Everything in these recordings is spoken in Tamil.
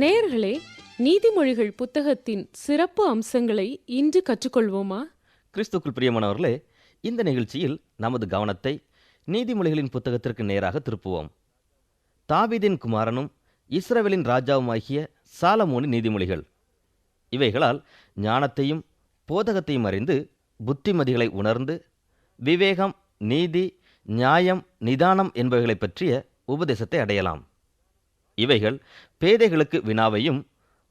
நேயர்களே நீதிமொழிகள் புத்தகத்தின் சிறப்பு அம்சங்களை இன்று கற்றுக்கொள்வோமா? கிறிஸ்துக்குள் பிரியமானவர்களே இந்த நிகழ்ச்சியில் நமது கவனத்தை நீதிமொழிகளின் புத்தகத்திற்கு நேராக திருப்புவோம். தாவீதின் குமாரனும் இஸ்ரவேலின் ராஜாவுமாகிய சாலமோனின் நீதிமொழிகள். இவைகளால் ஞானத்தையும் போதகத்தையும் அறிந்து புத்திமதிகளை உணர்ந்து விவேகம் நீதி நியாயம் நிதானம் என்பவைகளைப் பற்றிய உபதேசத்தை அடையலாம். இவைகள் பேதைகளுக்கு வினாவையும்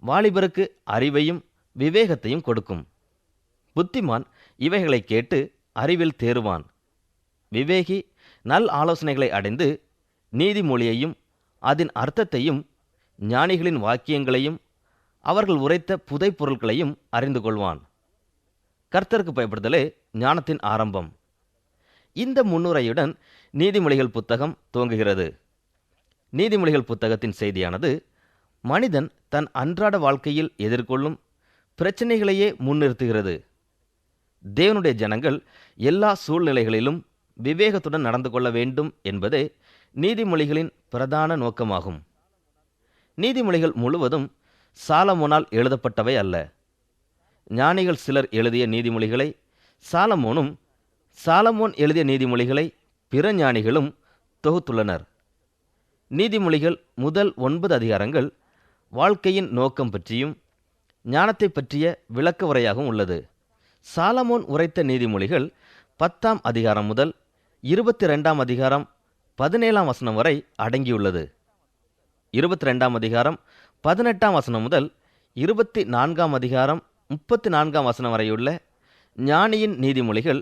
வாலிபருக்கு அறிவையும் விவேகத்தையும் கொடுக்கும். புத்திமான் இவைகளை கேட்டு அறிவில் தேறுவான். விவேகி நல் ஆலோசனைகளை அடைந்து நீதிமொழியையும் அதன் அர்த்தத்தையும் ஞானிகளின் வாக்கியங்களையும் அவர்கள் உரைத்த புதை பொருட்களையும் அறிந்து கொள்வான். கர்த்தருக்கு பயப்படுதலே ஞானத்தின் ஆரம்பம். இந்த முன்னுரையுடன் நீதிமொழிகள் புத்தகம் துவங்குகிறது. நீதிமொழிகள் புத்தகத்தின் செய்தியானது மனிதன் தன் அன்றாட வாழ்க்கையில் எதிர்கொள்ளும் பிரச்சனைகளையே முன்னிறுத்துகிறது. தேவனுடைய ஜனங்கள் எல்லா சூழ்நிலைகளிலும் விவேகத்துடன் நடந்து கொள்ள வேண்டும் என்பதே நீதிமொழிகளின் பிரதான நோக்கமாகும். நீதிமொழிகள் முழுவதும் சாலமோனால் எழுதப்பட்டவை அல்ல. ஞானிகள் சிலர் எழுதிய நீதிமொழிகளை சாலமோனும் சாலமோன் எழுதிய நீதிமொழிகளை பிற ஞானிகளும் தொகுத்துள்ளனர். நீதிமொழிகள் முதல் ஒன்பது அதிகாரங்கள் வாழ்க்கையின் நோக்கம் பற்றியும் ஞானத்தை பற்றிய விளக்க உரையாகவும் உள்ளது. சாலமோன் உரைத்த நீதிமொழிகள் பத்தாம் அதிகாரம் முதல் இருபத்தி ரெண்டாம் அதிகாரம் பதினேழாம் வசனம் வரை அடங்கியுள்ளது. இருபத்தி ரெண்டாம் அதிகாரம் பதினெட்டாம் வசனம் முதல் இருபத்தி நான்காம் அதிகாரம் முப்பத்தி நான்காம் வசனம் வரையுள்ள ஞானியின் நீதிமொழிகள்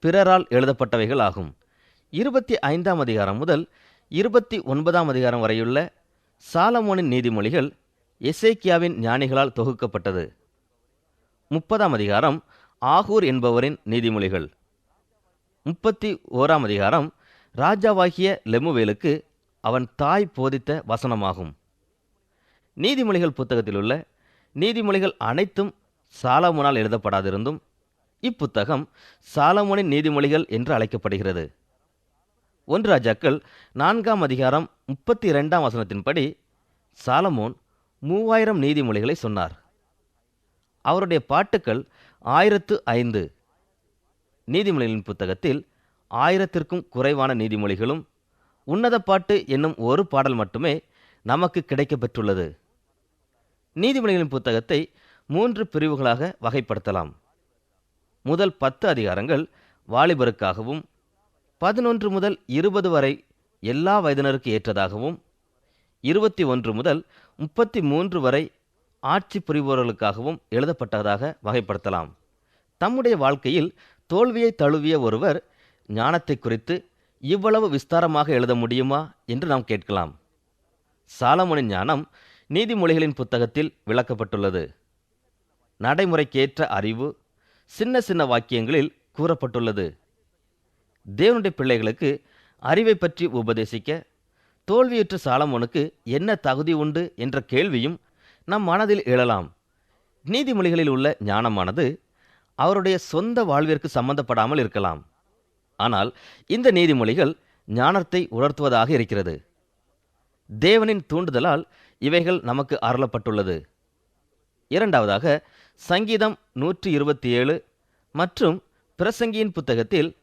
பிறரால் எழுதப்பட்டவைகள் ஆகும். இருபத்தி ஐந்தாம் அதிகாரம் முதல் இருபத்தி ஒன்பதாம் அதிகாரம் வரையுள்ள சாலமோனின் நீதிமொழிகள் எசேக்கியாவின் ஞானிகளால் தொகுக்கப்பட்டது. முப்பதாம் அதிகாரம் ஆகூர் என்பவரின் நீதிமொழிகள். முப்பத்தி ஓராம் அதிகாரம் ராஜாவாகிய லெமுவேலுக்கு அவன் தாய் போதித்த வசனமாகும். நீதிமொழிகள் புத்தகத்திலுள்ள நீதிமொழிகள் அனைத்தும் சாலமோனால் எழுதப்படாதிருந்தும் இப்புத்தகம் சாலமோனின் நீதிமொழிகள் என்று அழைக்கப்படுகிறது. ஒன்று ராஜாக்கள் நான்காம் அதிகாரம் முப்பத்தி இரண்டாம் வசனத்தின்படி சாலமோன் மூவாயிரம் நீதிமொழிகளை சொன்னார். அவருடைய பாட்டுக்கள் ஆயிரத்து ஐந்து நீதிமொழிகளின் புத்தகத்தில் ஆயிரத்திற்கும் குறைவான நீதிமொழிகளும் உன்னத பாட்டு என்னும் ஒரு பாடல் மட்டுமே நமக்கு கிடைக்கப்பெற்றுள்ளது. நீதிமொழிகளின் புத்தகத்தை மூன்று பிரிவுகளாக வகைப்படுத்தலாம். முதல் பத்து அதிகாரங்கள் வாலிபருக்காகவும் பதினொன்று முதல் இருபது வரை எல்லா வயதினருக்கு ஏற்றதாகவும் இருபத்தி ஒன்று முதல் முப்பத்தி மூன்று வரை ஆட்சி புரிபவர்களுக்காகவும் எழுதப்பட்டதாக வகைப்படுத்தலாம். தம்முடைய வாழ்க்கையில் தோல்வியை தழுவிய ஒருவர் ஞானத்தை குறித்து இவ்வளவு விஸ்தாரமாக எழுத முடியுமா என்று நாம் கேட்கலாம். சாலமோனின் ஞானம் நீதிமொழிகளின் புத்தகத்தில் விளக்கப்பட்டுள்ளது. நடைமுறைக்கேற்ற அறிவு சின்ன சின்ன வாக்கியங்களில் கூறப்பட்டுள்ளது. தேவனுடைய பிள்ளைகளுக்கு அறிவை பற்றி உபதேசிக்க தோல்வியுற்ற சாலமோனுக்கு என்ன தகுதி உண்டு என்ற கேள்வியும் நம் மனதில் எழலாம். நீதிமொழிகளில் உள்ள ஞானமானது அவருடைய சொந்த வாழ்விற்கு சம்பந்தப்படாமல் இருக்கலாம். ஆனால் இந்த நீதிமொழிகள் ஞானத்தை உணர்த்துவதாக இருக்கிறது. தேவனின் தூண்டுதலால் இவைகள் நமக்கு அருளப்பட்டுள்ளது. இரண்டாவதாக சங்கீதம் நூற்றி இருபத்தி ஏழு மற்றும் பிரசங்கியின் புத்தகத்தில்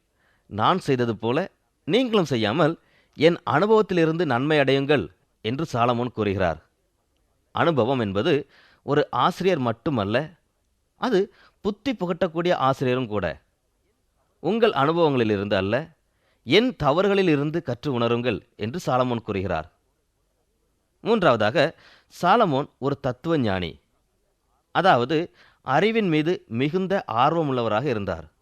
நான் செய்தது போல நீங்களும் செய்யாமல் என் அனுபவத்திலிருந்து நன்மை அடையுங்கள் என்று சாலமோன் கூறுகிறார். அனுபவம் என்பது ஒரு ஆசிரியர் மட்டுமல்ல அது புத்தி புகட்டக்கூடிய ஆசிரியரும் கூட. உங்கள் அனுபவங்களிலிருந்து அல்ல என் தவறுகளில் இருந்து கற்று உணருங்கள் என்று சாலமோன் கூறுகிறார். மூன்றாவதாக சாலமோன் ஒரு தத்துவ ஞானி அதாவது அறிவின் மீது மிகுந்த ஆர்வமுள்ளவராக இருந்தார்.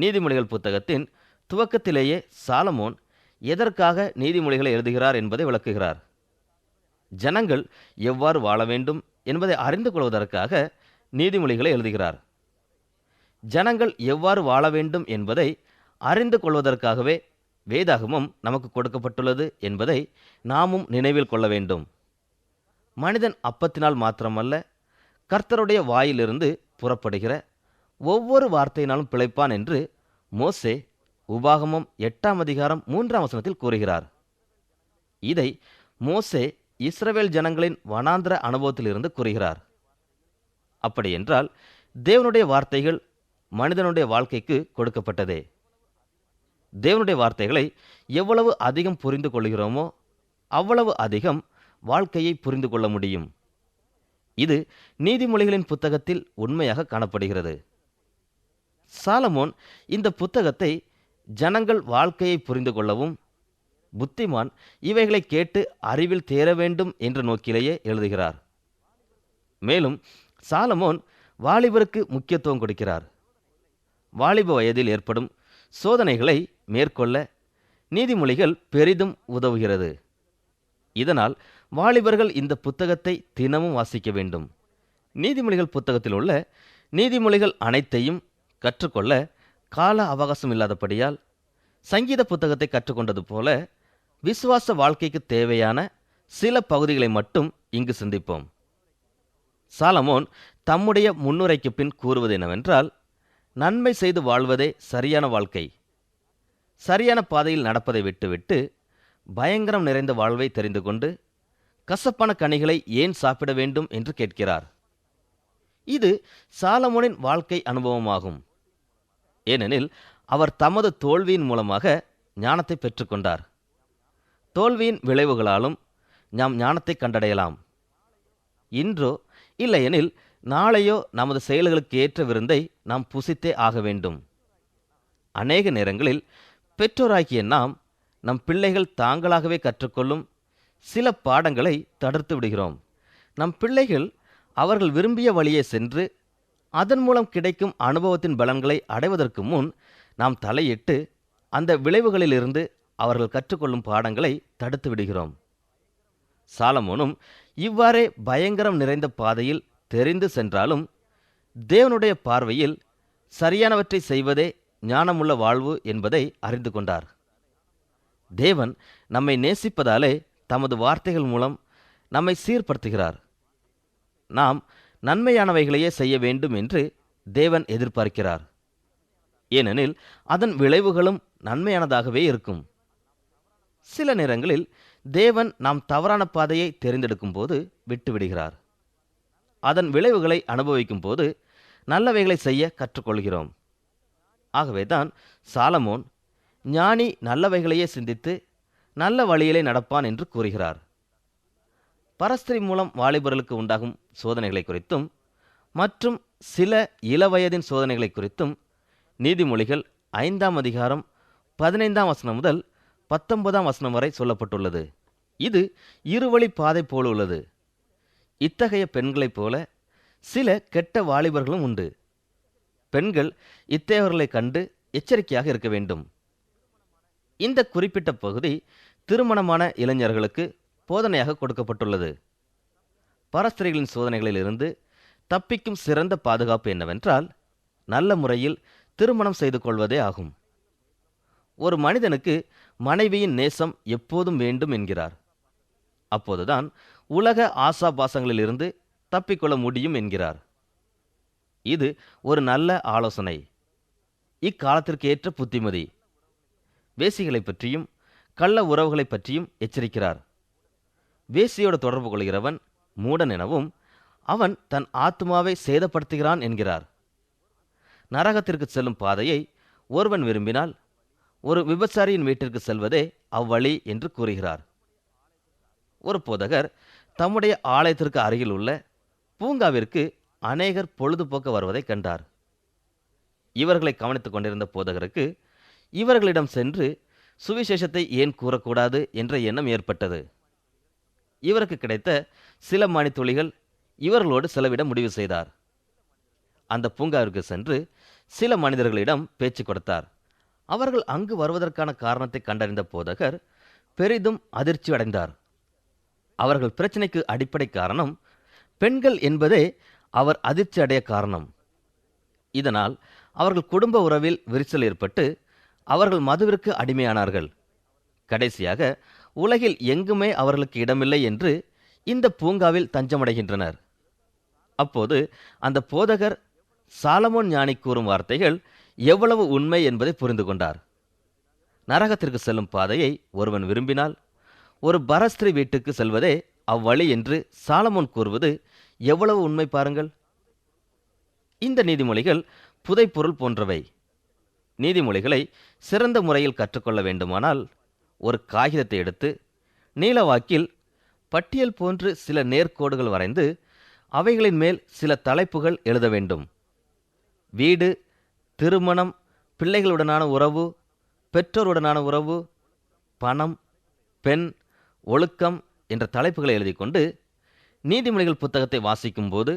நீதிமொழிகள் புத்தகத்தின் துவக்கத்திலேயே சாலமோன் எதற்காக நீதிமொழிகளை எழுதுகிறார் என்பதை விளக்குகிறார். ஜனங்கள் எவ்வாறு வாழ வேண்டும் என்பதை அறிந்து கொள்வதற்காக நீதிமொழிகளை எழுதுகிறார். ஜனங்கள் எவ்வாறு வாழ வேண்டும் என்பதை அறிந்து கொள்வதற்காகவே வேதாகமும் நமக்கு கொடுக்கப்பட்டுள்ளது என்பதை நாமும் நினைவில் கொள்ள வேண்டும். மனிதன் அப்பத்தினால் மாத்திரமல்ல கர்த்தருடைய வாயிலிருந்து புறப்படுகிற ஒவ்வொரு வார்த்தையினாலும் பிழைப்பான் என்று மோசே உபாகமம் எட்டாம் அதிகாரம் மூன்றாம் வசனத்தில் கூறுகிறார். இதை மோசே இஸ்ரவேல் ஜனங்களின் வனாந்திர அனுபவத்திலிருந்து கூறுகிறார். அப்படியென்றால் தேவனுடைய வார்த்தைகள் மனிதனுடைய வாழ்க்கைக்கு கொடுக்கப்பட்டதே. தேவனுடைய வார்த்தைகளை எவ்வளவு அதிகம் புரிந்து கொள்கிறோமோ அவ்வளவு அதிகம் வாழ்க்கையை புரிந்து கொள்ள முடியும். இது நீதிமொழிகளின் புத்தகத்தில் உண்மையாக காணப்படுகிறது. சாலமோன் இந்த புத்தகத்தை ஜனங்கள் வாழ்க்கையை புரிந்து கொள்ளவும் புத்திமான் இவைகளை கேட்டு அறிவில் தேர வேண்டும் என்ற நோக்கிலேயே எழுதுகிறார். மேலும் சாலமோன் வாலிபருக்கு முக்கியத்துவம் கொடுக்கிறார். வாலிப வயதில் ஏற்படும் சோதனைகளை மேற்கொள்ள நீதிமொழிகள் பெரிதும் உதவுகிறது. இதனால் வாலிபர்கள் இந்த புத்தகத்தை தினமும் வாசிக்க வேண்டும். நீதிமொழிகள் புத்தகத்தில் உள்ள நீதிமொழிகள் அனைத்தையும் கற்றுக்கொள்ள கால அவகாசம் இல்லாதபடியால் சங்கீத புத்தகத்தை கற்றுக்கொண்டது போல விசுவாச வாழ்க்கைக்கு தேவையான சில பகுதிகளை மட்டும் இங்கு சிந்திப்போம். சாலமோன் தம்முடைய முன்னுரைக்கு பின் கூறுவது என்னவென்றால் நன்மை செய்து வாழ்வதே சரியான வாழ்க்கை. சரியான பாதையில் நடப்பதை விட்டுவிட்டு பயங்கரம் நிறைந்த வாழ்வை தெரிந்து கொண்டு கசப்பான கனிகளை ஏன் சாப்பிட வேண்டும் என்று கேட்கிறார். இது சாலமோனின் வாழ்க்கை அனுபவமாகும். ஏனெனில் அவர் தமது தோல்வியின் மூலமாக ஞானத்தை பெற்றுக்கொண்டார். தோல்வியின் விளைவுகளாலும் நாம் ஞானத்தை கண்டடையலாம். இன்றோ இல்லையெனில் நாளையோ நமது செயல்களுக்கு ஏற்ற விருந்தை நாம் புசித்தே ஆக வேண்டும். அநேக நேரங்களில் பெற்றோராகிய நாம் நம் பிள்ளைகள் தாங்களாகவே கற்றுக்கொள்ளும் சில பாடங்களை தடுத்து விடுகிறோம். நம் பிள்ளைகள் அவர்கள் விரும்பிய வழியே சென்று அதன் மூலம் கிடைக்கும் அனுபவத்தின் பலன்களை அடைவதற்கு முன் நாம் தலையிட்டு அந்த விளைவுகளிலிருந்து அவர்கள் கற்றுக்கொள்ளும் பாடங்களை தடுத்து விடுகிறோம். சாலமோனும் இவ்வாறே பயங்கரம் நிறைந்த பாதையில் தெரிந்து சென்றாலும் தேவனுடைய பார்வையில் சரியானவற்றை செய்வதே ஞானமுள்ள வாழ்வு என்பதை அறிந்து கொண்டார். தேவன் நம்மை நேசிப்பதாலே தமது வார்த்தைகள் மூலம் நம்மை சீர்படுத்துகிறார். நாம் நன்மையானவைகளையே செய்ய வேண்டும் என்று தேவன் எதிர்பார்க்கிறார். ஏனெனில் அதன் விளைவுகளும் நன்மையானதாகவே இருக்கும். சில நேரங்களில் தேவன் நாம் தவறான பாதையை தெரிந்தெடுக்கும் போது விட்டுவிடுகிறார். அதன் விளைவுகளை அனுபவிக்கும் போது நல்லவைகளை செய்ய கற்றுக்கொள்கிறோம். ஆகவேதான் சாலமோன் ஞானி நல்லவைகளையே சிந்தித்து நல்ல வழியிலே நடப்பான் என்று கூறுகிறார். பரஸ்திரி மூலம் வாலிபர்களுக்கு உண்டாகும் சோதனைகளை குறித்தும் மற்றும் சில இளவயதின் சோதனைகளை குறித்தும் நீதிமொழிகள் ஐந்தாம் அதிகாரம் பதினைந்தாம் வசனம் முதல் பத்தொன்பதாம் வசனம் வரை சொல்லப்பட்டுள்ளது. இது இருவழி பாதை போல உள்ளது. இத்தகைய பெண்களைப் போல சில கெட்ட வாலிபர்களும் உண்டு. பெண்கள் இத்தகையவர்களை கண்டு எச்சரிக்கையாக இருக்க வேண்டும். இந்த குறிப்பிட்ட பகுதி திருமணமான இளைஞர்களுக்கு போதனையாக கொடுக்கப்பட்டுள்ளது. பரஸ்திரிகளின் சோதனைகளிலிருந்து தப்பிக்கும் சிறந்த பாதுகாப்பு என்னவென்றால் நல்ல முறையில் திருமணம் செய்து கொள்வதே ஆகும். ஒரு மனிதனுக்கு மனைவியின் நேசம் எப்போதும் வேண்டும் என்கிறார். அப்போதுதான் உலக ஆசாபாசங்களிலிருந்து தப்பிக்கொள்ள முடியும் என்கிறார். இது ஒரு நல்ல ஆலோசனை. இக்காலத்திற்கு ஏற்ற புத்திமதி. வேசிகளைப் பற்றியும் கள்ள உறவுகளைப் பற்றியும் எச்சரிக்கிறார். வேசியோடு தொடர்பு கொள்கிறவன் மூடன் எனவும் அவன் தன் ஆத்மாவை சேதப்படுத்துகிறான் என்கிறார். நரகத்திற்கு செல்லும் பாதையை ஒருவன் விரும்பினால் ஒரு விபச்சாரியின் வீட்டிற்கு செல்வதே அவ்வழி என்று கூறுகிறார். ஒரு போதகர் தம்முடைய ஆலயத்திற்கு அருகில் உள்ள பூங்காவிற்கு அநேகர் பொழுதுபோக்க வருவதைக் கண்டார். இவர்களை கவனித்துக் கொண்டிருந்த போதகருக்கு இவர்களிடம் சென்று சுவிசேஷத்தை ஏன் கூறக்கூடாது என்ற எண்ணம் ஏற்பட்டது. இவருக்கு கிடைத்த சில மணித்துளிகள் இவர்களோடு செலவிட முடிவு செய்தார். அந்த பூங்காவிற்கு சென்று சில மனிதர்களிடம் பேச்சு கொடுத்தார். அவர்கள் அங்கு வருவதற்கான காரணத்தை கண்டறிந்த போதகர் பெரிதும் அதிர்ச்சி அடைந்தார். அவர்கள் பிரச்சனைக்கு அடிப்படை காரணம் பெண்கள் என்பதே அவர் அதிர்ச்சி அடைய காரணம். இதனால் அவர்கள் குடும்ப உறவில் விரிசல் ஏற்பட்டு அவர்கள் மதுவிற்கு அடிமையானார்கள். கடைசியாக உலகில் எங்குமே அவர்களுக்கு இடமில்லை என்று இந்த பூங்காவில் தஞ்சமடைகின்றனர். அப்போது அந்த போதகர் சாலமோன் ஞானி கூறும் வார்த்தைகள் எவ்வளவு உண்மை என்பதை புரிந்து கொண்டார். நரகத்திற்கு செல்லும் பாதையை ஒருவன் விரும்பினால் ஒரு பரஸ்திரி வீட்டுக்கு செல்வதே அவ்வழி என்று சாலமோன் கூறுவது எவ்வளவு உண்மை பாருங்கள். இந்த நீதிமொழிகள் புதைப்பொருள் போன்றவை. நீதிமொழிகளை சிறந்த முறையில் கற்றுக்கொள்ள வேண்டுமானால் ஒரு காகிதத்தை எடுத்து நீலவாக்கில் பட்டியல் போன்று சில நேர்கோடுகள் வரைந்து அவைகளின் மேல் சில தலைப்புகள் எழுத வேண்டும். வீடு திருமணம் பிள்ளைகளுடனான உறவு பெற்றோருடனான உறவு பணம் பெண் ஒழுக்கம் என்ற தலைப்புகளை எழுதி கொண்டு நீதிமொழிகள் புத்தகத்தை வாசிக்கும்போது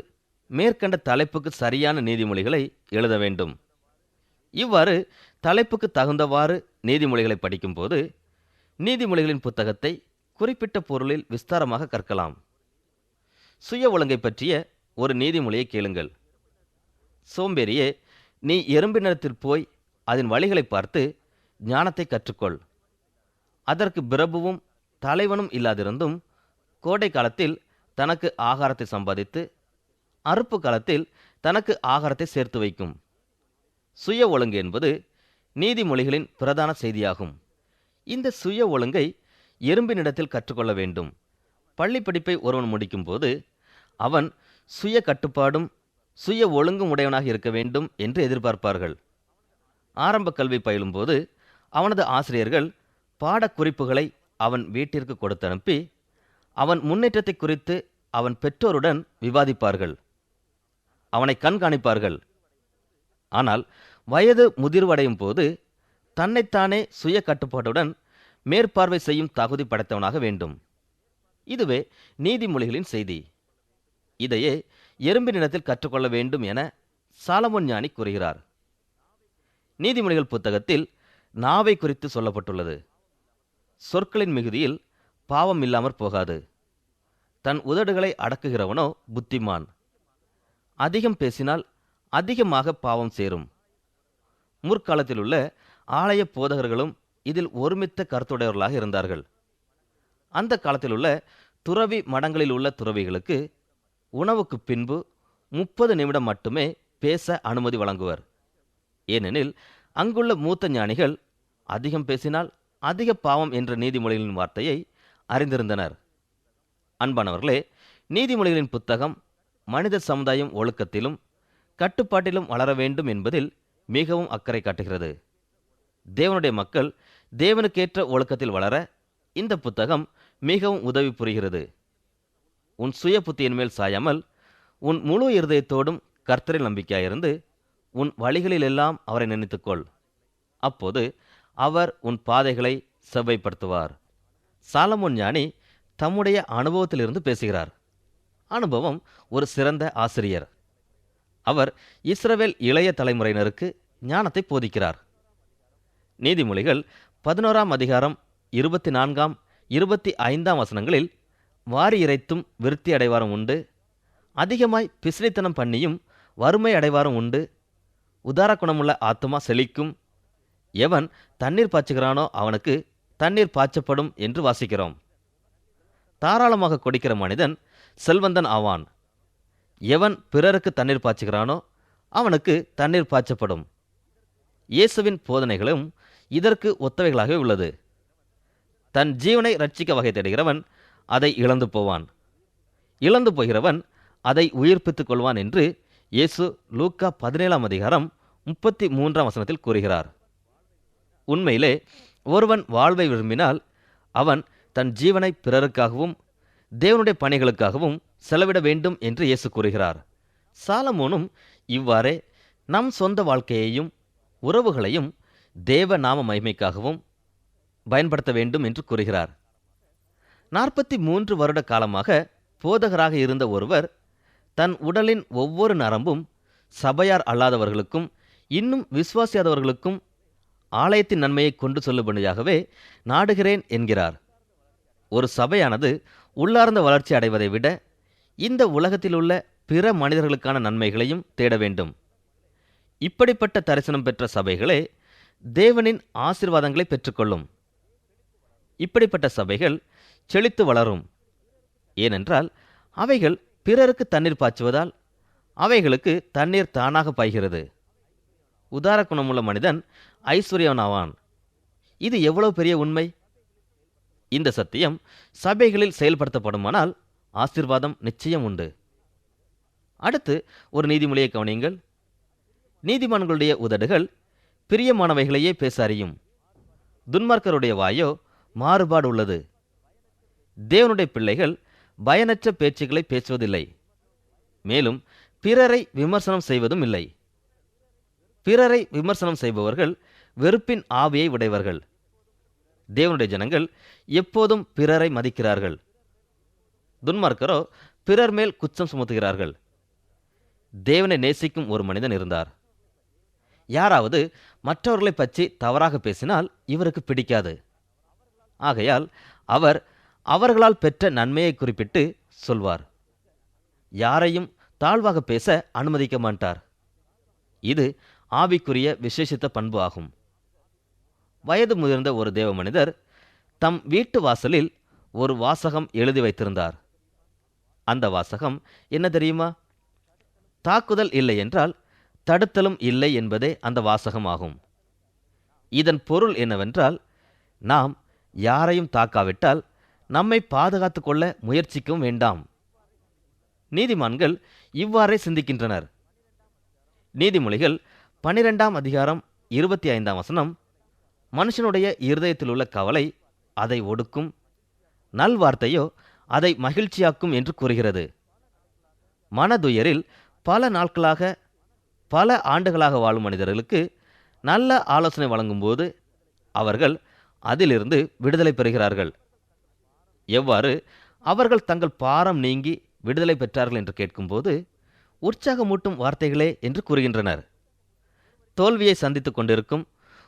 மேற்கண்ட தலைப்புக்கு சரியான நீதிமொழிகளை எழுத வேண்டும். இவ்வாறு தலைப்புக்கு தகுந்தவாறு நீதிமொழிகளை படிக்கும்போது நீதிமொழிகளின் புத்தகத்தை குறிப்பிட்ட பொருளில் விஸ்தாரமாக கற்கலாம். சுய ஒழுங்கை பற்றிய ஒரு நீதிமொழியை கேளுங்கள். சோம்பேறியே நீ எறும்பினிடத்தில் போய் அதன் வழிகளை பார்த்து ஞானத்தை கற்றுக்கொள். அதற்கு பிரபுவும் தலைவனும் இல்லாதிருந்தும் கோடை காலத்தில் தனக்கு ஆகாரத்தை சம்பாதித்து அறுப்பு காலத்தில் தனக்கு ஆகாரத்தை சேர்த்து வைக்கும். சுய ஒழுங்கு என்பது நீதிமொழிகளின் பிரதான செய்தியாகும். இந்த சுய ஒழுங்கை எறும்பினிடத்தில் கற்றுக்கொள்ள வேண்டும். பள்ளி படிப்பை ஒருவன் முடிக்கும்போது அவன் சுய கட்டுப்பாடும் சுய ஒழுங்கும் உடையவனாக இருக்க வேண்டும் என்று எதிர்பார்ப்பார்கள். ஆரம்ப கல்வி பயிலும்போது அவனது ஆசிரியர்கள் பாடக்குறிப்புகளை அவன் வீட்டிற்கு கொடுத்தனுப்பி அவன் முன்னேற்றத்தை குறித்து அவன் பெற்றோருடன் விவாதிப்பார்கள். அவனை கண்காணிப்பார்கள். ஆனால் வயது முதிர்வடையும் போது தன்னைத்தானே சுய கட்டுப்பாட்டுடன் மேற்பார்வை செய்யும் தகுதி படைத்தவனாக வேண்டும். இதுவே நீதிமொழிகளின் செய்தி. இதையே எறும்பினிடத்தில் கற்றுக்கொள்ள வேண்டும் என சாலமோன் ஞானி கூறுகிறார். நீதிமொழிகள் புத்தகத்தில் நாவை குறித்து சொல்லப்பட்டுள்ளது. சொற்களின் மிகுதியில் பாவம் இல்லாமற் போகாது. தன் உதடுகளை அடக்குகிறவனோ புத்திமான். அதிகம் பேசினால் அதிகமாக பாவம் சேரும். முற்காலத்தில் உள்ள ஆலய போதகர்களும் இதில் ஒருமித்த கருத்துடையவர்களாக இருந்தார்கள். அந்த காலத்தில் உள்ள துறவி மடங்களில் உள்ள துறவிகளுக்கு உணவுக்கு பின்பு முப்பது நிமிடம் மட்டுமே பேச அனுமதி வழங்குவர். ஏனெனில் அங்குள்ள மூத்த ஞானிகள் அதிகம் பேசினால் அதிக பாவம் என்ற நீதிமொழிகளின் வார்த்தையை அறிந்திருந்தனர். அன்பானவர்களே நீதிமொழிகளின் புத்தகம் மனித சமுதாயம் ஒழுக்கத்திலும் கட்டுப்பாட்டிலும் வளர வேண்டும் என்பதில் மிகவும் அக்கறை காட்டுகிறது. தேவனுடைய மக்கள் தேவனுக்கேற்ற ஒழுக்கத்தில் வளர இந்த புத்தகம் மிகவும் உதவி புரிகிறது. உன் சுய புத்தியின் மேல் சாயாமல் உன் முழு இருதயத்தோடும் கர்த்தரில் நம்பிக்கையாயிருந்து உன் வழிகளிலெல்லாம் அவரை நினைத்துக்கொள். அப்போது அவர் உன் பாதைகளை செவ்வைப்படுத்துவார். சாலமோன் ஞானி தம்முடைய அனுபவத்திலிருந்து பேசுகிறார். அனுபவம் ஒரு சிறந்த ஆசிரியர். அவர் இஸ்ரவேல் இளைய தலைமுறையினருக்கு ஞானத்தை போதிக்கிறார். நீதிமொழிகள் பதினோராம் அதிகாரம் இருபத்தி நான்காம் இருபத்தி ஐந்தாம் வசனங்களில் வாரி இறைத்தும் விருத்தி அடைவாரம் உண்டு. அதிகமாய் பிசினித்தனம் பண்ணியும் வறுமை அடைவாரம் உண்டு. உதார குணமுள்ள ஆத்துமா செழிக்கும். எவன் தண்ணீர் பாய்ச்சுகிறானோ அவனுக்கு தண்ணீர் பாய்ச்சப்படும் என்று வாசிக்கிறோம். தாராளமாக கொடுக்கிற மனிதன் செல்வந்தன் ஆவான். எவன் பிறருக்கு தண்ணீர் பாய்ச்சுகிறானோ அவனுக்கு தண்ணீர் பாய்ச்சப்படும். இயேசுவின் போதனைகளும் இதற்கு ஒத்தவைகளாகவே உள்ளது. தன் ஜீவனை ரட்சிக்க வகை தேடுகிறவன் அதை இழந்து போவான். இழந்து போகிறவன் அதை உயிர்ப்பித்துக் கொள்வான் என்று இயேசு லூக்கா பதினேழாம் அதிகாரம் முப்பத்தி மூன்றாம் வசனத்தில் கூறுகிறார். உண்மையிலே ஒருவன் வாழ்வை விரும்பினால் அவன் தன் ஜீவனை பிறருக்காகவும் தேவனுடைய பணிகளுக்காகவும் செலவிட வேண்டும் என்று இயேசு கூறுகிறார். சாலமோனும் இவ்வாறே நம் சொந்த வாழ்க்கையையும் உறவுகளையும் தேவ நாம மகிமைக்காகவும் பயன்படுத்த வேண்டும் என்று கூறுகிறார். நாற்பத்தி மூன்று வருட காலமாக போதகராக இருந்த ஒருவர் தன் உடலின் ஒவ்வொரு நரம்பும் சபையார் அல்லாதவர்களுக்கும் இன்னும் விசுவாசியாதவர்களுக்கும் ஆலயத்தின் நன்மையை கொண்டு சொல்லும்படியாகவே நாடுகிறேன் என்கிறார். ஒரு சபையானது உள்ளார்ந்த வளர்ச்சி அடைவதை விட இந்த உலகத்தில் உள்ள பிற மனிதர்களுக்கான நன்மைகளையும் தேட வேண்டும். இப்படிப்பட்ட தரிசனம் பெற்ற சபைகளே தேவனின் ஆசிர்வாதங்களை பெற்றுக்கொள்ளும். இப்படிப்பட்ட சபைகள் செழித்து வளரும். ஏனென்றால் அவைகள் பிறருக்கு தண்ணீர் பாய்ச்சுவதால் அவைகளுக்கு தண்ணீர் தானாக பாய்கிறது. உதார குணமுள்ள மனிதன் ஐஸ்வர்யவனாவான் இது எவ்வளவு பெரிய உண்மை? இந்த சத்தியம் சபைகளில் செயல்படுத்தப்படுமானால் ஆசீர்வாதம் நிச்சயம் உண்டு. அடுத்து ஒரு நீதிமொழியை கவனியுங்கள். நீதிமான்களுடைய உதடுகள் பிரியமானவைகளையே பேச அறியும் துன்மார்க்கருடைய வாயோ மாறுபாடு உள்ளது தேவனுடைய பிள்ளைகள் பயனற்ற பேச்சுக்களை பேசுவதில்லை. மேலும் பிறரை விமர்சனம் செய்வதும் இல்லை. பிறரை விமர்சனம் செய்பவர்கள் வெறுப்பின் ஆவியை உடையவர்கள். தேவனுடைய ஜனங்கள் எப்போதும் பிறரை மதிக்கிறார்கள். துன்மார்க்கரோ பிறர் மேல் குற்றம் சுமத்துகிறார்கள். தேவனை நேசிக்கும் ஒரு மனிதன் இருந்தார். யாராவது மற்றவர்களை பற்றி தவறாக பேசினால் இவருக்கு பிடிக்காது. ஆகையால் அவர் அவர்களால் பெற்ற நன்மையை குறிப்பிட்டு சொல்வார். யாரையும் தாழ்வாக பேச அனுமதிக்க மாட்டார். இது ஆவிக்குரிய விசேஷித்த பண்பு ஆகும். வயது முதிர்ந்த ஒரு தேவ மனிதர் தம் வீட்டு வாசலில் ஒரு வாசகம் எழுதி வைத்திருந்தார். அந்த வாசகம் என்ன தெரியுமா? தாக்குதல் இல்லை என்றால் தடுத்தலும் இல்லை என்பதே அந்த வாசகமாகும். இதன் பொருள் என்னவென்றால் நாம் யாரையும் தாக்காவிட்டால் நம்மை பாதுகாத்து கொள்ள முயற்சிக்கும் வேண்டாம். நீதிமான்கள் இவ்வாறே சிந்திக்கின்றனர். நீதிமொழிகள் பனிரெண்டாம் அதிகாரம் இருபத்தி ஐந்தாம் வசனம் மனுஷனுடைய இருதயத்தில் உள்ள கவலை அதை ஒடுக்கும் நல்வார்த்தையோ அதை மகிழ்ச்சியாக்கும் என்று கூறுகிறது. மனதுயரில் பல நாட்களாக பல ஆண்டுகளாக வாழும் மனிதர்களுக்கு நல்ல ஆலோசனை வழங்கும்போது அவர்கள் அதிலிருந்து விடுதலை பெறுகிறார்கள். எவ்வாறு? அவர்கள் தங்கள் பாரம் நீங்கி விடுதலை பெற்றார்கள் என்று கேட்கும்போது உற்சாகமூட்டும் வார்த்தைகளே என்று கூறுகின்றனர். தோல்வியை சந்தித்துக் கொண்டிருக்கும்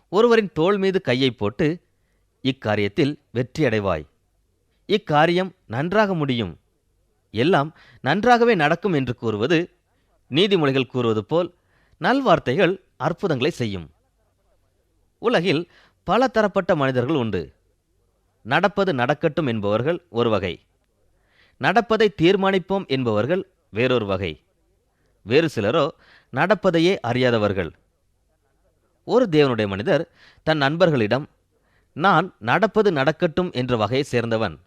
ஒருவரின் தோள் மீது கையை போட்டு இக்காரியத்தில் வெற்றியடைவாய் இக்காரியம் நன்றாக முடியும். எல்லாம் நன்றாகவே நடக்கும் என்று கூறுவது நீதிமொழிகள் கூறுவது போல் நல்வார்த்தைகள் அற்புதங்களை செய்யும். உலகில் பல தரப்பட்ட மனிதர்கள் உண்டு. நடப்பது நடக்கட்டும் என்பவர்கள் ஒரு வகை. நடப்பதை தீர்மானிப்போம் என்பவர்கள் வேறொரு வகை. வேறு சிலரோ நடப்பதையே அறியாதவர்கள். ஒரு தேவனுடைய மனிதர் தன் நண்பர்களிடம் நான் நடப்பது நடக்கட்டும் என்ற வகையை சேர்ந்தவன்.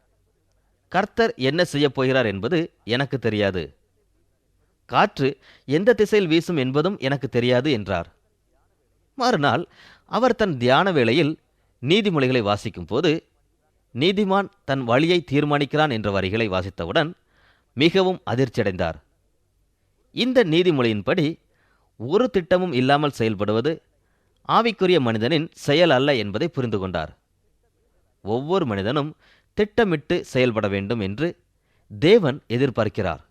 கர்த்தர் என்ன செய்யப் போகிறார் என்பது எனக்கு தெரியாது. காற்று எந்த திசையில் வீசும் என்பதும் எனக்கு தெரியாது என்றார். மறுநாள் அவர் தன் தியான வேளையில் நீதிமொழிகளை வாசிக்கும் போது நீதிமான் தன் வழியை தீர்மானிக்கிறான் என்ற வரிகளை வாசித்தவுடன் மிகவும் அதிர்ச்சியடைந்தார். இந்த நீதிமொழியின்படி ஒரு திட்டமும் இல்லாமல் செயல்படுவது ஆவிக்குரிய மனிதனின் செயல் அல்ல என்பதை புரிந்து கொண்டார். ஒவ்வொரு மனிதனும் திட்டமிட்டு செயல்பட வேண்டும் என்று தேவன் எதிர்பார்க்கிறார்.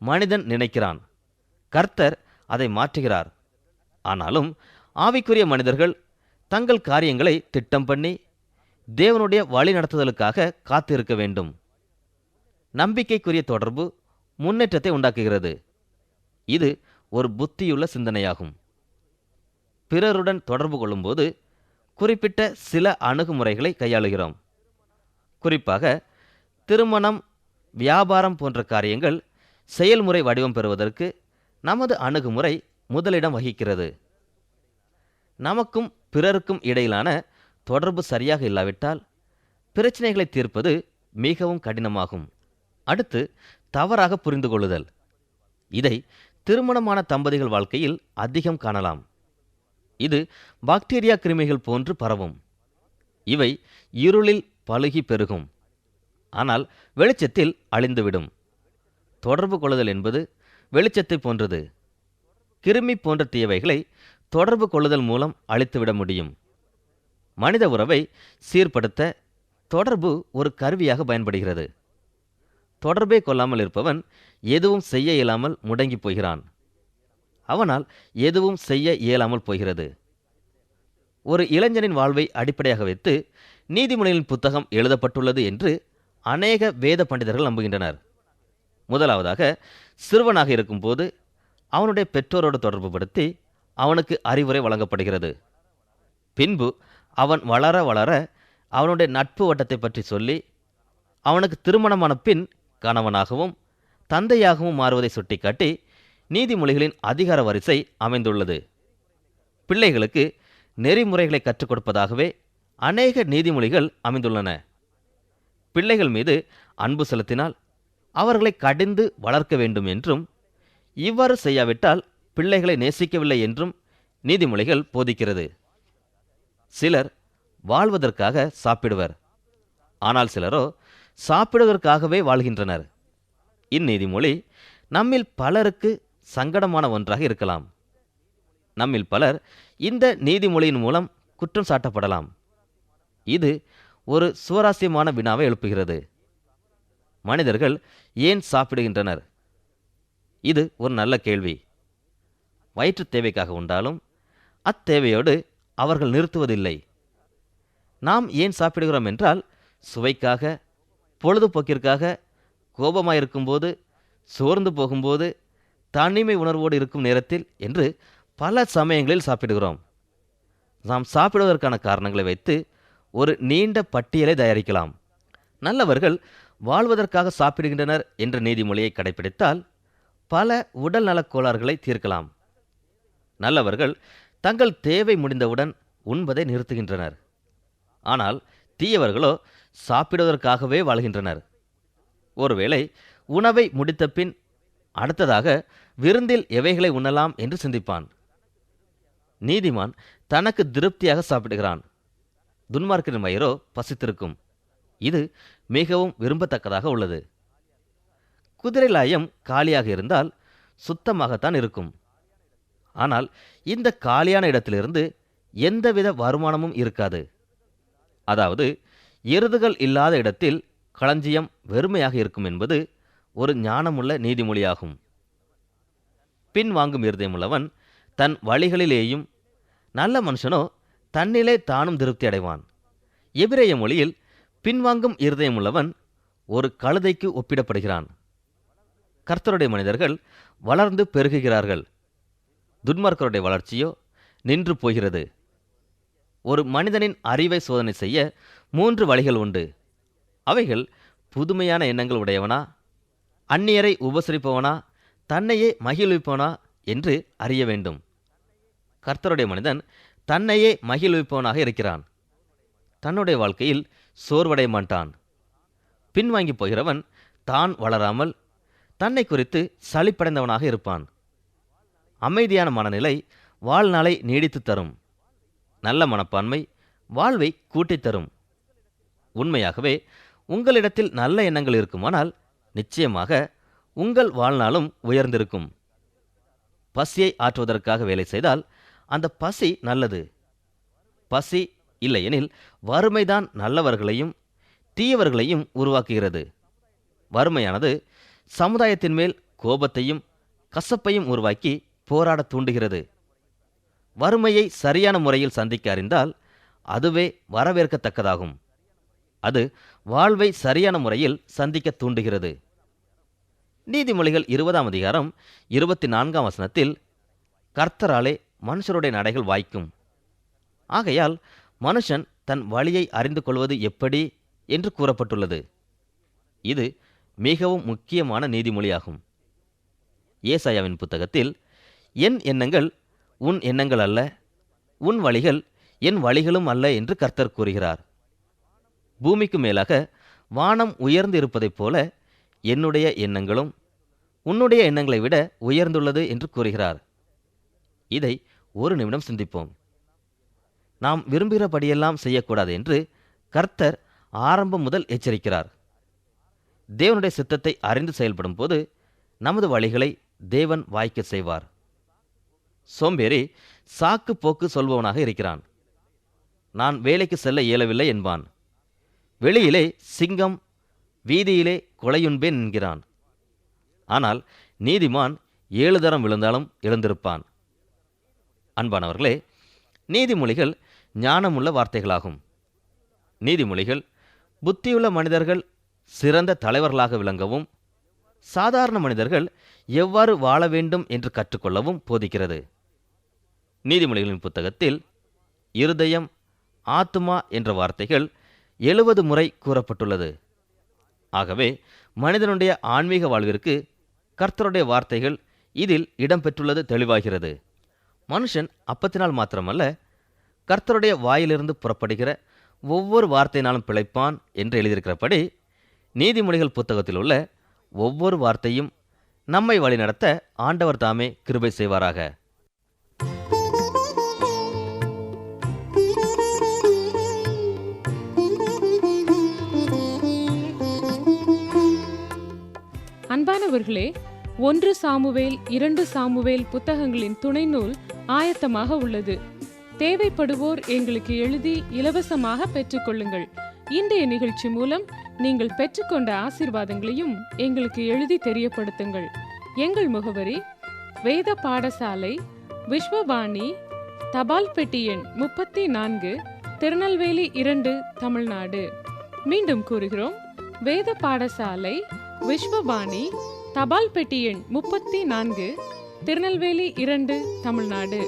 மனிதன் நினைக்கிறான். கர்த்தர் அதை மாற்றுகிறார். ஆனாலும் ஆவிக்குரிய மனிதர்கள் தங்கள் காரியங்களை திட்டம் பண்ணி தேவனுடைய வழி நடத்துதலுக்காக காத்திருக்க வேண்டும். நம்பிக்கைக்குரிய தொடர்பு முன்னேற்றத்தை உண்டாக்குகிறது. இது ஒரு புத்தியுள்ள சிந்தனையாகும். பிறருடன் தொடர்பு கொள்ளும்போது குறிப்பிட்ட சில அணுகுமுறைகளை கையாளுகிறோம். குறிப்பாக திருமணம் வியாபாரம் போன்ற காரியங்கள் செயல்முறை வடிவம் பெறுவதற்கு நமது அணுகுமுறை முதலிடம் வகிக்கிறது. நமக்கும் பிறருக்கும் இடையிலான தொடர்பு சரியாக இல்லாவிட்டால் பிரச்சனைகளை தீர்ப்பது மிகவும் கடினமாகும். அடுத்து தவறாக புரிந்து கொள்ளுதல் இதை திருமணமான தம்பதிகள் வாழ்க்கையில் அதிகம் காணலாம். இது பாக்டீரியா கிருமிகள் போன்று பரவும். இவை இருளில் பழுகி பெருகும். ஆனால் வெளிச்சத்தில் அழிந்துவிடும். தொடர்பு கொள்ளுதல் என்பது வெளிச்சத்தை போன்றது. கிருமி போன்ற தீவைகளை தொடர்பு கொள்ளுதல் மூலம் அழித்துவிட முடியும். மனித உறவை சீர்படுத்த தொடர்பு ஒரு கருவியாக பயன்படுகிறது. தொடர்பே கொள்ளாமல் இருப்பவன் எதுவும் செய்ய இயலாமல் முடங்கி போகிறான். அவனால் எதுவும் செய்ய இயலாமல் போகிறது. ஒரு இளைஞனின் வாழ்வை அடிப்படையாக வைத்து நீதிமொழியின் புத்தகம் எழுதப்பட்டுள்ளது என்று அநேக வேத பண்டிதர்கள் நம்புகின்றனர். முதலாவதாக சிறுவனாக இருக்கும்போது அவனுடைய பெற்றோரோடு தொடர்பு படுத்தி அவனுக்கு அறிவுரை வழங்கப்படுகிறது. பின்பு அவன் வளர வளர அவனுடைய நட்பு வட்டத்தை பற்றி சொல்லி அவனுக்கு திருமணமான பின் கணவனாகவும் தந்தையாகவும் மாறுவதை சுட்டிக்காட்டி நீதிமொழிகளின் அதிகார வரிசை அமைந்துள்ளது. பிள்ளைகளுக்கு நெறிமுறைகளை கற்றுக் கொடுப்பதாகவே அநேக நீதிமொழிகள் அமைந்துள்ளன. பிள்ளைகள் மீது அன்பு செலுத்தினால் அவர்களை கடிந்து வளர்க்க வேண்டும் என்றும் இவ்வாறு செய்யாவிட்டால் பிள்ளைகளை நேசிக்கவில்லை என்றும் நீதிமொழிகள் போதிக்கிறது. சிலர் வாழ்வதற்காக சாப்பிடுவர். ஆனால் சிலரோ சாப்பிடுவதற்காகவே வாழ்கின்றனர். இந்நீதிமொழி நம்மில் பலருக்கு சங்கடமான ஒன்றாக இருக்கலாம். நம்மில் பலர் இந்த நீதிமொழியின் மூலம் குற்றம் சாட்டப்படலாம். இது ஒரு சுவாரஸ்யமான வினாவை எழுப்புகிறது. மனிதர்கள் ஏன் சாப்பிடுகின்றனர்? இது ஒரு நல்ல கேள்வி. வயிற்றுத் தேவைக்காக உண்டாலும் அத்தேவையோடு அவர்கள் நிறுத்துவதில்லை. நாம் ஏன் சாப்பிடுகிறோம் என்றால் சுவைக்காக பொழுதுபோக்கிற்காக கோபமாயிருக்கும்போது சோர்ந்து போகும்போது தனிமை உணர்வோடு இருக்கும் நேரத்தில் என்று பல சமயங்களில் சாப்பிடுகிறோம். நாம் சாப்பிடுவதற்கான காரணங்களை வைத்து ஒரு நீண்ட பட்டியலை தயாரிக்கலாம். நல்லவர்கள் வாழ்வதற்காக சாப்பிடுகின்றனர் என்ற நீதிமொழியை கடைபிடித்தால் பல உடல் நலக் கோளாறுகளை தீர்க்கலாம். நல்லவர்கள் தங்கள் தேவை முடிந்தவுடன் உண்பதை நிறுத்துகின்றனர். ஆனால் தீயவர்களோ சாப்பிடுவதற்காகவே வாழ்கின்றனர். ஒருவேளை உணவை முடித்த பின் அடுத்ததாக விருந்தில் எவைகளை உண்ணலாம் என்று சிந்திப்பான். நீதிமான் தனக்கு திருப்தியாக சாப்பிடுகிறான். துன்மார்க்கின் வயிறோ பசித்திருக்கும். இது மிகவும் விரும்பத்தக்கதாக உள்ளது. குதிரை லாயம் காலியாக இருந்தால் சுத்தமாகத்தான் இருக்கும். ஆனால் இந்த காலியான இடத்திலிருந்து எந்தவித வருமானமும் இருக்காது. அதாவது எருதுகள் இல்லாத இடத்தில் களஞ்சியம் வெறுமையாக இருக்கும் என்பது ஒரு ஞானமுள்ள நீதிமொழியாகும். பின் வாங்கும் இருதயமுள்ளவன் தன் வழிகளிலேயும் நல்ல மனுஷனோ தன்னிலே தானும் திருப்தி அடைவான். எபிரேய மொழியில் பின்வாங்கும் இருதயமுள்ளவன் ஒரு கழுதைக்கு ஒப்பிடப்படுகிறான். கர்த்தருடைய மனிதர்கள் வளர்ந்து பெருகுகிறார்கள். துன்மார்க்கருடைய வளர்ச்சியோ நின்று போகிறது. ஒரு மனிதனின் அறிவை சோதனை செய்ய மூன்று வழிகள் உண்டு. அவைகள் புதுமையான எண்ணங்கள் உடையவனா அந்நியரை உபசரிப்பவனா தன்னையே மகிழ்விப்பவனா என்று அறிய வேண்டும். கர்த்தருடைய மனிதன் தன்னையே மகிழ்விப்பவனாக இருக்கிறான். தன்னுடைய வாழ்க்கையில் சோர்வடைய மாட்டான் பின்வாங்கி போகிறவன் தான் வளராமல் தன்னை குறித்து சளிப்படைந்தவனாக இருப்பான். அமைதியான மனநிலை வாழ்நாளை நீடித்து தரும். நல்ல மனப்பான்மை வாழ்வை கூட்டித் தரும். உண்மையாகவே உங்களிடத்தில் நல்ல எண்ணங்கள் இருக்குமானால் நிச்சயமாக உங்கள் வாழ்நாளும் உயர்ந்திருக்கும். பசியை ஆற்றுவதற்காக வேலை செய்தால் அந்த பசி நல்லது. பசி இல்லையெனில் வறுமைதான் நல்லவர்களையும் தீயவர்களையும் உருவாக்குகிறது. வறுமையானது சமுதாயத்தின் மேல் கோபத்தையும் கசப்பையும் உருவாக்கி போராடத் தூண்டுகிறது. வறுமையை சரியான முறையில் சந்திக்க அறிந்தால் அதுவே வரவேற்கத்தக்கதாகும். அது வாழ்வை சரியான முறையில் சந்திக்க தூண்டுகிறது. நீதிமொழிகள் இருபதாம் அதிகாரம் இருபத்தி நான்காம் வசனத்தில் கர்த்தராலே மனுஷருடைய நடைகள் வாய்க்கும். ஆகையால் மனுஷன் தன் வழியை அறிந்து கொள்வது எப்படி என்று கூறப்பட்டுள்ளது. இது மிகவும் முக்கியமான நீதிமொழியாகும். ஏசாயாவின் புத்தகத்தில் என் எண்ணங்கள் உன் எண்ணங்கள் அல்ல உன் வழிகள் என் வழிகளும் அல்ல என்று கர்த்தர் கூறுகிறார். பூமிக்கு மேலாக வானம் உயர்ந்து இருப்பதைப் போல என்னுடைய எண்ணங்களும் உன்னுடைய எண்ணங்களை விட உயர்ந்துள்ளது என்று கூறுகிறார். இதை ஒரு நிமிடம் சிந்திப்போம். நாம் விரும்புகிறபடியெல்லாம் செய்யக்கூடாது என்று கர்த்தர் ஆரம்பம் முதல் எச்சரிக்கிறார். தேவனுடைய சித்தத்தை அறிந்து செயல்படும் போது நமது வழிகளை தேவன் வாய்க்க செய்வார். சோம்பேறி சாக்கு போக்கு சொல்பவனாக இருக்கிறான். நான் வேலைக்கு செல்ல இயலவில்லை என்பான். வெளியிலே சிங்கம் வீதியிலே கொலையுண்பேன் என்கிறான். ஆனால் நீதிமான் ஏழு தரம் விழுந்தாலும் எழுந்திருப்பான். அன்பானவர்களே நீதிமொழிகள் ஞானமுள்ள வார்த்தைகளாகும். நீதிமொழிகள் புத்தியுள்ள மனிதர்கள் சிறந்த தலைவர்களாக விளங்கவும் சாதாரண மனிதர்கள் எவ்வாறு வாழ வேண்டும் என்று கற்றுக்கொள்ளவும் போதிக்கிறது. நீதிமொழிகளின் புத்தகத்தில் இருதயம் ஆத்துமா என்ற வார்த்தைகள் எழுபது முறை கூறப்பட்டுள்ளது. ஆகவே மனிதனுடைய ஆன்மீக வாழ்விற்கு கர்த்தருடைய வார்த்தைகள் இதில் இடம்பெற்றுள்ளது தெளிவாகிறது. மனுஷன் அப்பத்தினால் மாத்திரமல்ல கர்த்தருடைய வாயிலிருந்து புறப்படுகிற ஒவ்வொரு வார்த்தையினாலும் பிழைப்பான் என்று எழுதியிருக்கிறபடி நீதிமொழிகள் புத்தகத்தில் உள்ள ஒவ்வொரு வார்த்தையும் நம்மை வழிநடத்த ஆண்டவர் தாமே கிருபை செய்வாராக. அன்பானவர்களே ஒன்று சாமுவேல் இரண்டு சாமுவேல் புத்தகங்களின் துணை நூல் ஆயத்தமாக உள்ளது. தேவைப்படுவோர் எங்களுக்கு எழுதி இலவசமாக பெற்றுக்கொள்ளுங்கள். இன்றைய நிகழ்ச்சி மூலம் நீங்கள் பெற்றுக்கொண்ட ஆசீர்வாதங்களையும் எங்களுக்கு எழுதி தெரியப்படுத்துங்கள். எங்கள் முகவரி வேத பாடசாலை விஸ்வவாணி தபால் பெட்டி எண் முப்பத்தி நான்கு திருநெல்வேலி இரண்டு தமிழ்நாடு. மீண்டும் கூறுகிறோம் வேத பாடசாலை விஸ்வபாணி தபால் பெட்டி எண் முப்பத்தி நான்கு திருநெல்வேலி இரண்டு தமிழ்நாடு.